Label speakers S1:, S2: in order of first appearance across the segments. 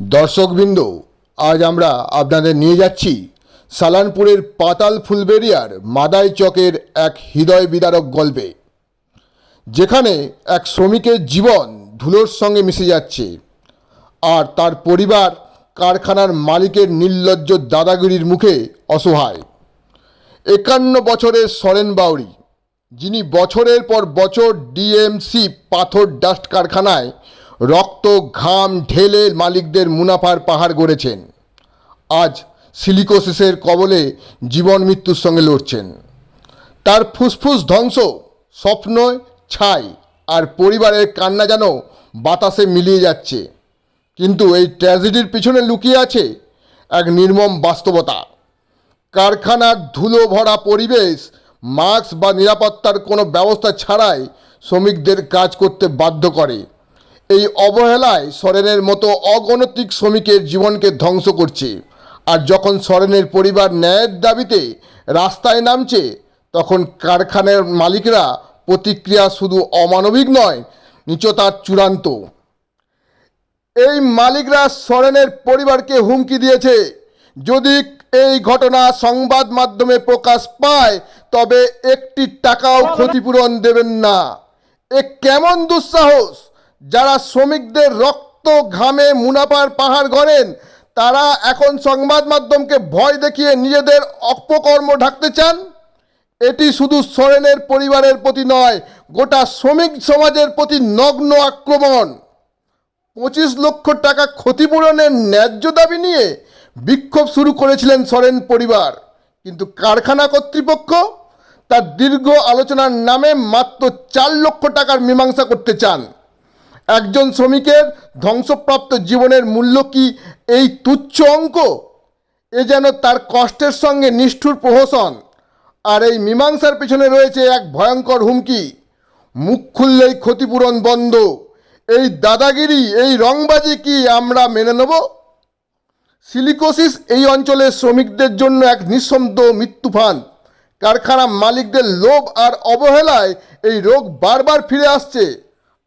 S1: দর্শকবৃন্দ, আজ আমরা আপনাদের নিয়ে যাচ্ছি সালানপুরের পাতাল ফুলবেরিয়ার মাদাই চকের এক হৃদয় বিদারক গল্পে, যেখানে এক শ্রমিকের জীবন ধুলোর সঙ্গে মিশে যাচ্ছে। আর তার পরিবার কারখানার মালিকের নির্লজ্জ দাদাগিরির মুখে অসহায়। একান্ন বছরের সরেন বাউরি যিনি বছরের পর বছর ডিএমসি পাথর ডাস্ট কারখানায় রক্ত, ঘাম ঢেলে মালিকদের মুনাফার পাহাড় গড়েছেন। আজ সিলিকোসিসের কবলে জীবন মৃত্যুর সঙ্গে লড়ছেন। তার ফুসফুস ধ্বংস স্বপ্ন ছাই, আর পরিবারের কান্না যেন বাতাসে মিলিয়ে যাচ্ছে। কিন্তু এই ট্র্যাজেডির পিছনে লুকিয়ে আছে এক নির্মম বাস্তবতা। কারখানার ধুলো ভরা পরিবেশ, মাস্ক বা নিরাপত্তার কোনো ব্যবস্থা ছাড়াই শ্রমিকদের কাজ করতে বাধ্য করে। এই অবহেলায় সরেনের মতো অগণতিক শ্রমিকের জীবনকে ধ্বংস করছে। আর যখন সরেনের পরিবার ন্যায়ের দাবিতে রাস্তায় নামছে, তখন কারখানার মালিকরা প্রতিক্রিয়া শুধু অমানবিক নয়, নিচতার চূড়ান্ত। এই মালিকরা সরেনের পরিবারকে হুমকি দিয়েছে। যদি এই ঘটনা সংবাদ মাধ্যমে প্রকাশ পায়, তবে একটি টাকাও ক্ষতিপূরণ দেবেন না। এ কেমন দুঃসাহস! যারা শ্রমিকদের রক্ত ঘামে মুনাফার পাহাড় গড়েন, তারা এখন সংবাদ মাধ্যমকে ভয় দেখিয়ে নিজেদের অপকর্ম ঢাকতে চান? এটি শুধু সোরেনের পরিবারের প্রতি নয়, গোটা শ্রমিক সমাজের প্রতি নগ্ন আক্রমণ। পঁচিশ লক্ষ টাকা ক্ষতিপূরণের ন্যায্য দাবি নিয়ে বিক্ষোভ শুরু করেছিলেন সরেন পরিবার। কিন্তু কারখানা কর্তৃপক্ষ তার দীর্ঘ আলোচনার নামে মাত্র চার লক্ষ টাকার মীমাংসা করতে চান। একজন শ্রমিকের ধ্বংসপ্রাপ্ত জীবনের মূল্য কি এই তুচ্ছ অঙ্ক? এ যেন তার কষ্টের সঙ্গে নিষ্ঠুর প্রহসন। আর এই মীমাংসার পেছনে রয়েছে এক ভয়ঙ্কর হুমকি। মুখ খুললেই ক্ষতিপূরণ বন্ধ। এই দাদাগিরি, এই রংবাজি কি আমরা মেনে নেব? সিলিকোসিস এই অঞ্চলের শ্রমিকদের জন্য এক নিঃসন্দ মৃত্যুফান কারখানা মালিকদের লোভ আর অবহেলায় এই রোগ বারবার ফিরে আসছে।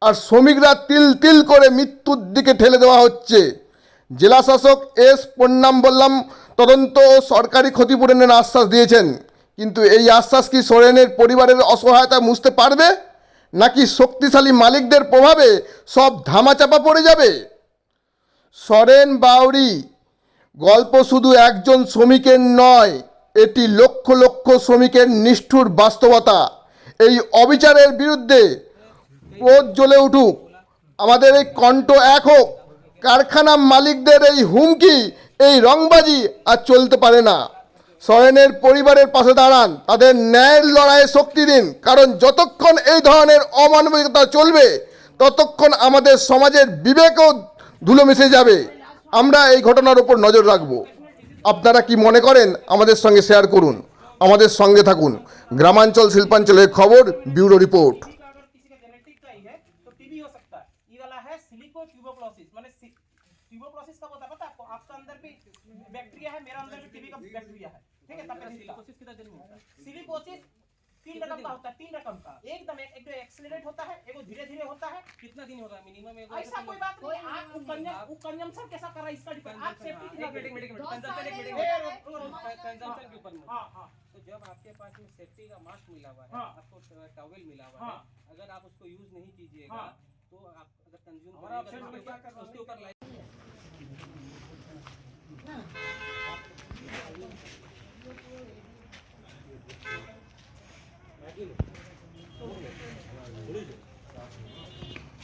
S1: আর শ্রমিকরা তিল তিল করে মৃত্যুর দিকে ঠেলে দেওয়া হচ্ছে। জেলা শাসক এস পন্নাম বললাম তদন্ত ও সরকারি ক্ষতিপূরণের আশ্বাস দিয়েছেন। কিন্তু এই আশ্বাস কি সোরেনের পরিবারের অসহায়তা মুছতে পারবে? নাকি শক্তিশালী মালিকদের প্রভাবে সব ধামাচাপা পড়ে যাবে? সরেন বাউরি গল্প শুধু একজন শ্রমিকের নয়, এটি লক্ষ লক্ষ শ্রমিকের নিষ্ঠুর বাস্তবতা। এই অবিচারের বিরুদ্ধে ক্রোধ জ্বলে উঠুক। আমাদের এই কণ্ঠ এক হোক। কারখানা মালিকদের এই হুমকি, এই রংবাজি আর চলতে পারে না। সরেনের পরিবারের পাশে দাঁড়ান। তাদের ন্যায়ের লড়াইয়ে শক্তি দিন। কারণ যতক্ষণ এই ধরনের অমানবিকতা চলবে, ততক্ষণ আমাদের সমাজের বিবেকও ধুলো মিশে যাবে। আমরা এই ঘটনার উপর নজর রাখব। আপনারা কি মনে করেন? আমাদের সঙ্গে শেয়ার করুন। আমাদের সঙ্গে থাকুন। গ্রামাঞ্চল শিল্পাঞ্চলের খবর, ব্যুরো রিপোর্ট।
S2: है सिलिको ट्यूबोक्लोसिस माने ट्यूबोक्लोसिस कब होता है पता आपको? आपका अंदर भी बैक्टीरिया है मेरा अंदर भी टीबी का बैक्टीरिया है। ठीक है तब सिलिकोसिस कितना जन्म होता है? सिलिकोसिस तीन रकम का होता है तीन रकम का। एकदम एक एक एक्सेलरेट होता है एक धीरे धीरे होता है।
S3: कितना दिन होता है? मिनिमम एक
S2: ऐसा कोई बात नहीं है। आप कंजम कंजम्पशन कैसा कर रहा है इसका डिपेंड आप सेफ्टी
S3: मिनट एक मिनट कंजम्पशन के ऊपर मुझे।
S2: हाँ हाँ।
S3: तो जब आपके पास में सेफ्टी का मास्क मिला हुआ है
S2: हाँ।
S3: आपको टॉवेल मिला हुआ
S2: हाँ।
S3: है। अगर आप उसको यूज़ नहीं कीजिएगा आपको आप अगर कंज्यूम
S2: करेंगे तो उसके ऊपर like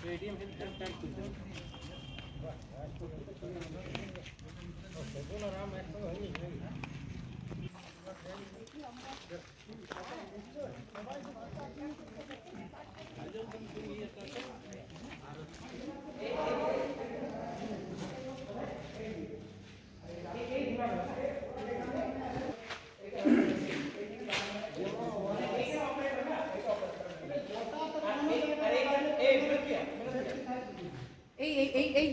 S2: Paytm health
S3: tank Thank you.
S4: এই এই এই এই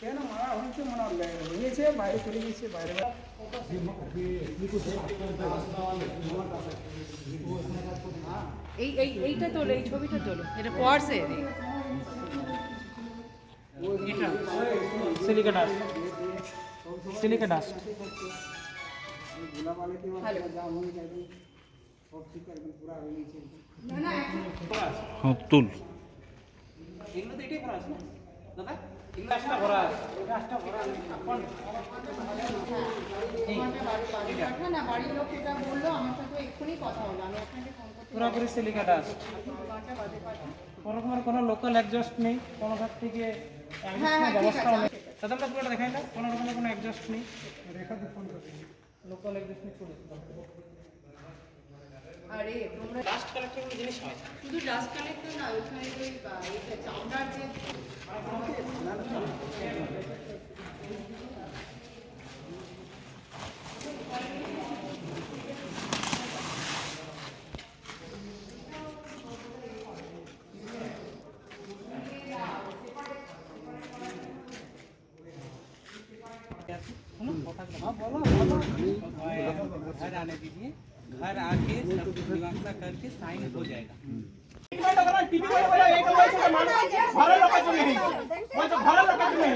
S5: কেন মারা হয়েছে মনে ভেঙেছে বাইরে চলে গেছে বাইরে
S4: এই এই এইটা তোলো এই ছবিটা তোলো। এটা কোয়ার্সে
S2: এটা। সিলিকা ডাস্ট সিলিকা
S4: তুল।
S2: পুরোপুরি সিলিকা ডাস্ট
S4: পাঠান
S2: কোনো? কোনো লোকাল অ্যাডজাস্ট নেই কোনো ঘর থেকে
S4: হ্যাঁ, হ্যাঁ,
S2: ব্যবস্থাও নেই দাদা আমরা পুরোটা দেখাই না কোনো রকমের কোনো অ্যাডজাস্ট নেই। লোকাল অ্যাডজাস্ট নেই
S4: আরে তোমরা
S2: ডাস্ট কালেক্টর কোনো জিনিস হয়
S4: শুধু ডাস্ট কালেক্টর না ওখানে ওই চামড়ার যে
S3: কথা বলো বলো। হ্যাঁ, দিদি। घर आके सब मीमांसा करके साइन हो जाएगा
S2: টিভি বলে বলে এইটা বলছে যে মানুষ ভালো লোকের জন্য নেই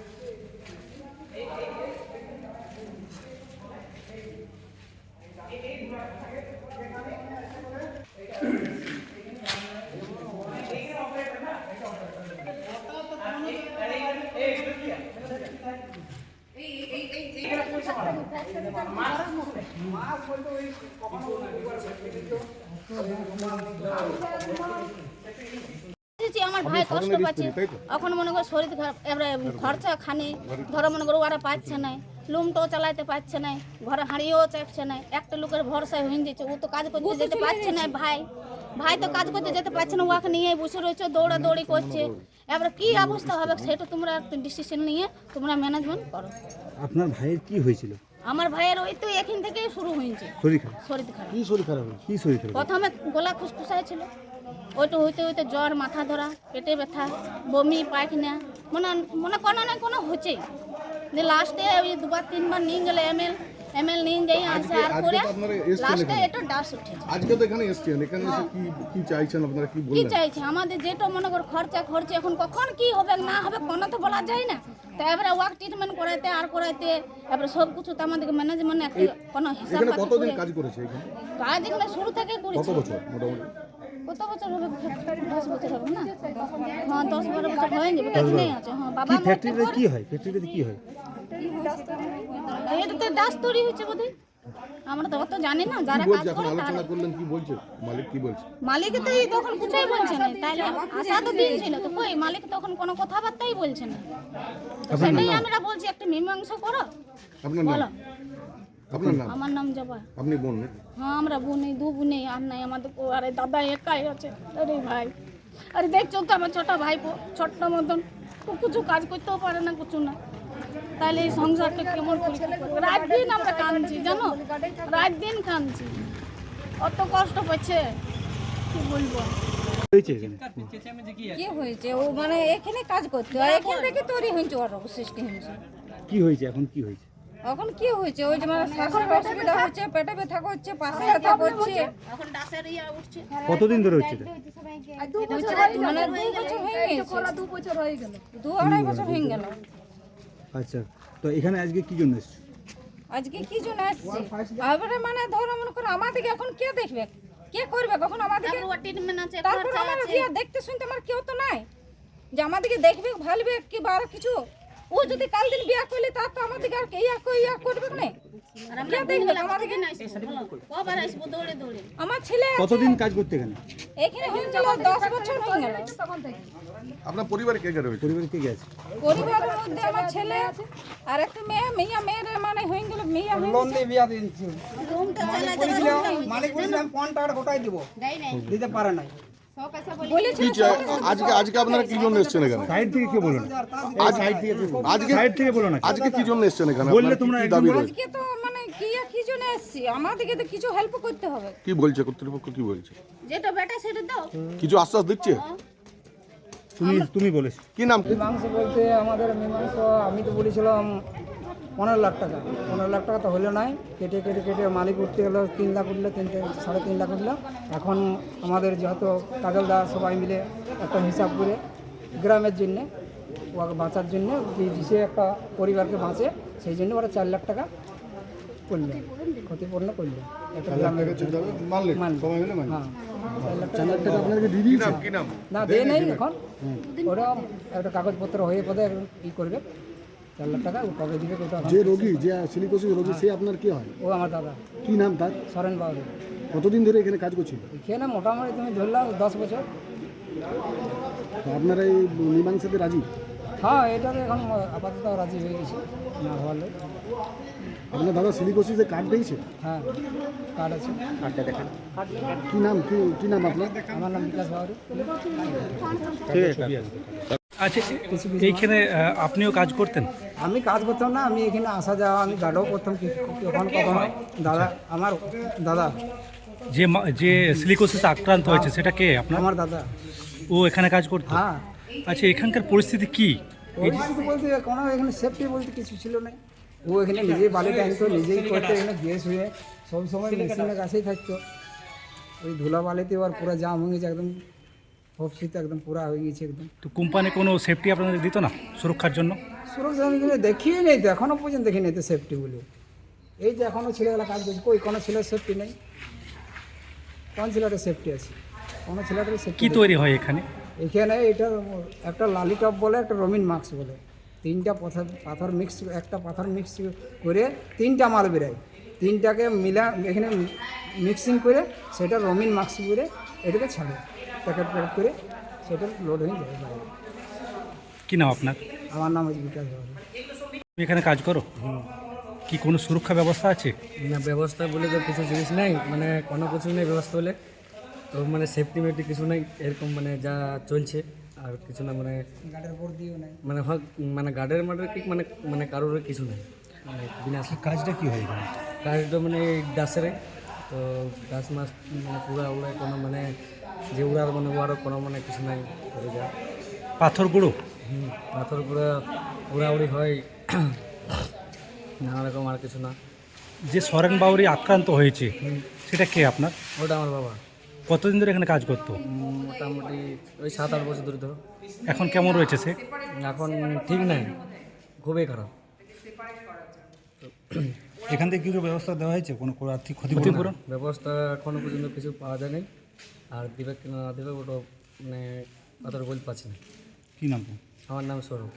S6: আমার ভাই কষ্ট পাচ্ছে। এখন মনে করো শরীর খারাপ এবারে খরচা খানে ধরো মনে করো ওরা পাচ্ছে না লুমটাও চালাতে পারছে না ঘরে হাঁড়িও চাপছে না একটা লোকের ভরসায় হয়ে যাচ্ছে ও তো কাজ করতে যেতে পারছে না ভাই ভাই তো কাজ করতে যেতে পারছে না ওকে নিয়ে বসে রয়েছে দৌড়াদৌড়ি করছে। এবারে কি অবস্থা হবে সেটা তোমরা ডিসিশন নিয়ে তোমরা ম্যানেজমেন্ট করো।
S7: আপনার ভাইয়ের কি হয়েছিল?
S6: আমার ভাইয়ের ওই তো এখান থেকেই শুরু হয়েছে।
S7: শরীর খারাপ।
S6: শরীর খারাপ।
S7: কি শরীর খারাপ কি শরীর খারাপ?
S6: প্রথমে গলা খুসখুসাই ছিল। ওইটা হইতে হইতে জ্বর মাথা ধরা পেটে ব্যথা বমি পায়খানা মনে মনে কোনো না কোনো হচ্ছেই। যে লাস্টে ওই দুবার তিনবার নিয়ে গেলে এম এল এম এল নিয়ে যাই আসে আর করে লাস্টে এটা ডাস উঠে
S8: আজকে তো এখানে এসছেন এখানে এসে কি কি চাইছেন আপনারা কি
S6: কি চাইছে? আমাদের যেটা মনে কর খরচা খরচা এখন কখন কি হবে না হবে কোনো তো বলা যায় না। তো এবারে ওয়াক ট্রিটমেন্ট করাইতে আর করাইতে এবারে সব কিছু তো আমাদের ম্যানেজমেন্ট একটা কোনো হিসাব
S8: এখানে কতদিন কাজ করেছে এখানে?
S6: কাজ এগুলো শুরু থেকে করেছে।
S8: কত বছর মোটামুটি?
S6: কত বছর হবে দশ বছর হবে না? হ্যাঁ দশ বারো বছর হয়ে যাবে কাজ নেই আছে। হ্যাঁ বাবা
S7: ফ্যাক্টরিতে কি হয়? ফ্যাক্টরিতে কি হয়?
S6: এটাতে ডাস তৈরি হচ্ছে বোধহয়। আমরা তো অত জানি না যারা কাজ করে
S8: আলোচনা করলেন কি বলছে? মালিক কি বলছে?
S6: মালিক তো এই তখন কিছুই বলছে না। তাইলে আশা তো দিয়েছিল তো কই মালিক তখন কোনো কথাবার্তাই বলছে না। সেটাই আমরা বলছি একটা মীমাংসা করো।
S8: আপনার নাম?
S6: আমার হ্যাঁ, দু আর আমাদের দাদা একাই আছে। ভাই আরে তো আমার ভাই ছোট্ট মতন। কাজ করতেও পারে না কিছু না। তাহলে এই সংসারটা কেমন রাত দিন আমরা কাঁদছি জানো? রাত দিন কাঁদছি। অত কষ্ট পাচ্ছে কি বলব?
S9: কি হয়েছে ও মানে এখানে কাজ করতে এখান থেকে তৈরি হয়েছে সৃষ্টি হয়েছে
S7: কি হয়েছে? এখন কি হয়েছে?
S9: এখন কি হয়েছে? ওই যে মানে শ্বাসের অসুবিধা হচ্ছে পেটে ব্যথা করছে পাশে ব্যথা করছে।
S6: এখন ডাসের ইয়া উঠছে।
S7: কতদিন ধরে হচ্ছে এটা?
S9: মানে দু বছর হয়ে গেছে। দু বছর হয়ে গেল। দু আড়াই বছর হয়ে গেল।
S7: আচ্ছা তো এখানে আজকে কি জন্য এসছো?
S9: আজকে কি জন্য আসছে এবারে মানে ধরো মনে করো আমাদেরকে এখন কে দেখবে? কে করবে? কখন আমাদেরকে
S6: তারপর
S9: আমার দেখতে শুনতে আমার কেউ তো নাই। যে আমাদেরকে দেখবে ভালবে কি বার কিছু? ও যদি কাল দিন বিয়া করলে তার তো আমাদেরকে আর ইয়া কই ইয়া করবে না
S6: আর আমরা দেখবে? আমাদেরকে না কবার আসব? দৌড়ে দৌড়ে।
S9: আমার ছেলে আছে,
S7: কতদিন কাজ করতে এখানে
S9: এখানে হয়ে গেল দশ বছর হয়ে গেল।
S8: আপনার পরিবারে কে কে রয়েছে?
S7: পরিবারে কে গেছে
S9: পরিবারের মধ্যে আমার ছেলে আছে আর একটা মেয়ে মেয়ে মেয়ের মানে হয়ে গেল মেয়ে হয়ে
S5: লোন দিয়ে বিয়া দিয়েছি। মালিক বলেছিল আমি পঞ্চাশ টাকা গোটাই দিব। দিতে পারে
S8: কি চাই- আজকে আজকে আপনারা কি জন্য এসেছেন এখানে?
S7: সাইড থেকে কে বলো না
S8: আজ আজকে
S7: সাইড থেকে বলো
S8: আজকে কি জন্য এসেছেন এখানে?
S7: বললে তোমরা
S8: দাবি
S9: আজকে তো মানে কি কি জন্য এসছি? আমাদেরকে তো কিছু হেল্প করতে হবে।
S8: কি বলছে? কর্তৃপক্ষ কি বলছে?
S6: যেটা বেটা সেটা দাও।
S8: কিছু আশ্বাস দিচ্ছে?
S7: তুমি তুমি বলেছ।
S8: কি নাম?
S5: মীমাংসা বলতে আমাদের মীমাংসা আমি তো বলেছিলাম পনেরো লাখ টাকা। পনেরো লাখ টাকা তো হলো নাই। কেটে কেটে কেটে মালিক উঠতে গেলো তিন লাখ উঠল তিন সাড়ে তিন লাখ উঠল। এখন আমাদের যত কাজলদা সবাই মিলে একটা হিসাব করে গ্রামের জন্যে ওকে বাঁচার জন্য যে একটা পরিবারকে বাঁচে সেই জন্য ওরা চার লাখ টাকা করল। ক্ষতিপূর্ণ করল। একটা গ্রামের
S8: মানলে
S5: মানলো।
S8: সবাই মিলে মানলে
S5: হ্যাঁ। না দেয় নাই এখন। ওরা একটা কাগজপত্র হয়ে পদে ই করবে। চার লাখ টাকা ও কবে দিবে ওটা এখন-
S8: যে রোগী যে সিলিকোসিস রোগী সে আপনার কি হয়?
S5: ও আমার দাদা।
S8: কি নাম তার?
S5: সরেন বাবু
S8: কতদিন ধরে এখানে কাজ করছিল?
S5: এখানে মোটামুটি তুমি ধরলাম দশ বছর।
S8: আপনারা এই মীমাংসাতে রাজি?
S5: হ্যাঁ এটাতে এখন আপাতত রাজি হয়ে গেছে না হলে
S8: আপনার দাদা সিলিকোসিসে কার্ড পেয়েছে
S5: হ্যাঁ কার্ড আছে।
S8: কি নাম কি কি নাম আপনার?
S5: আমার নাম বিকাশ বাবু
S10: আচ্ছা এইখানে আপনিও কাজ করতেন?
S5: আমি কাজ করতাম না আমি এখানে আসা যাওয়া আমি গার্ডও করতাম কি- কখন দাদা আমার দাদা।
S10: যে যে সিলিকোসিস আক্রান্ত হয়েছে সেটা কে আপনার?
S5: আমার দাদা।
S10: ও এখানে কাজ করতো?
S5: হ্যাঁ।
S10: আচ্ছা এখানকার পরিস্থিতি কি?
S5: পরিস্থিতি বলতে কোনো এখানে সেফটি বলতে কিছু ছিল না। ও এখানে নিজেই বালি টানতো নিজেই করতো এখানে গ্যাস হয়ে সব সময় মেশিনের কাছেই থাকতো। ওই ধুলা বালিতে ওর পুরো জাম হয়ে গেছে একদম ফপসিতে একদম পুরা হয়ে গেছে একদম।
S10: তো কোম্পানি কোনো সেফটি আপনাদের দিত না সুরক্ষার জন্য?
S5: সুরক্ষা আমি কিন্তু দেখিয়ে নেই তো এখনও পর্যন্ত দেখি নেই তো সেফটি বলে। এই যে এখনও ছেলেগুলো কাজ করছে কই কোনো ছেলের সেফটি নেই? কোন ছেলেটার সেফটি আছে? কোনো ছেলেটার সেফটি
S10: কি তৈরি হয় এখানে?
S5: এখানে এটা একটা লালিটপ বলে একটা রমিন মার্কস বলে। তিনটা পাথর পাথর মিক্স একটা পাথর মিক্স করে তিনটা মাল বেরোয়। তিনটাকে মিলা এখানে মিক্সিং করে সেটা রমিন মাস্ক করে এটাকে ছাড়ে। প্যাকেট প্যাকেট করে সেটা লোড হয়ে যায় বাইরে।
S10: কি নাম আপনার?
S5: আমার নাম হচ্ছে বিকাশ বাবু
S10: তুমি এখানে কাজ করো? কি কোনো সুরক্ষা ব্যবস্থা আছে?
S11: না ব্যবস্থা বলে তো কিছু জিনিস নাই মানে কোনো কিছু নেই ব্যবস্থা বলে। তো মানে সেফটি মেফটি কিছু নাই এরকম মানে যা চলছে আর কিছু না মানে
S5: গাড়ির উপর দিয়েও নাই।
S11: মানে মানে গার্ডের মার্ডের কি মানে মানে কারোর কিছু নাই। মানে বিনা
S7: কাজটা কি হয়
S11: কাজটা মানে ডাসেরে তো ডাস মাছ মানে পুরা উড়ে কোনো মানে যে উড়ার মানে উড়ারও কোনো মানে কিছু নাই করে যা।
S10: পাথর গুঁড়ো?
S11: হুম, পাথর গুঁড়ো উড়াউড়ি হয়। নানা রকম আর কিছু না।
S10: যে সরেন বাউরি আক্রান্ত হয়েছে সেটা কে আপনার?
S11: ওটা আমার বাবা।
S10: কতদিন ধরে এখানে কাজ করতো?
S11: মোটামুটি ওই সাত আট বছর ধরে ধরো
S10: এখন কেমন রয়েছে সে?
S11: এখন ঠিক নাই। খুবই খারাপ।
S7: এখান থেকে কিছু ব্যবস্থা দেওয়া হয়েছে? কোনো আর্থিক ক্ষতি
S10: ক্ষতিপূরণ
S11: ব্যবস্থা এখনও পর্যন্ত কিছু পাওয়া যায়নি। আর দিবে কিনা না দিবে ওটা মানে অতটা বলতে পারছি না।
S7: কী নাম
S11: আমার নাম সৌরভ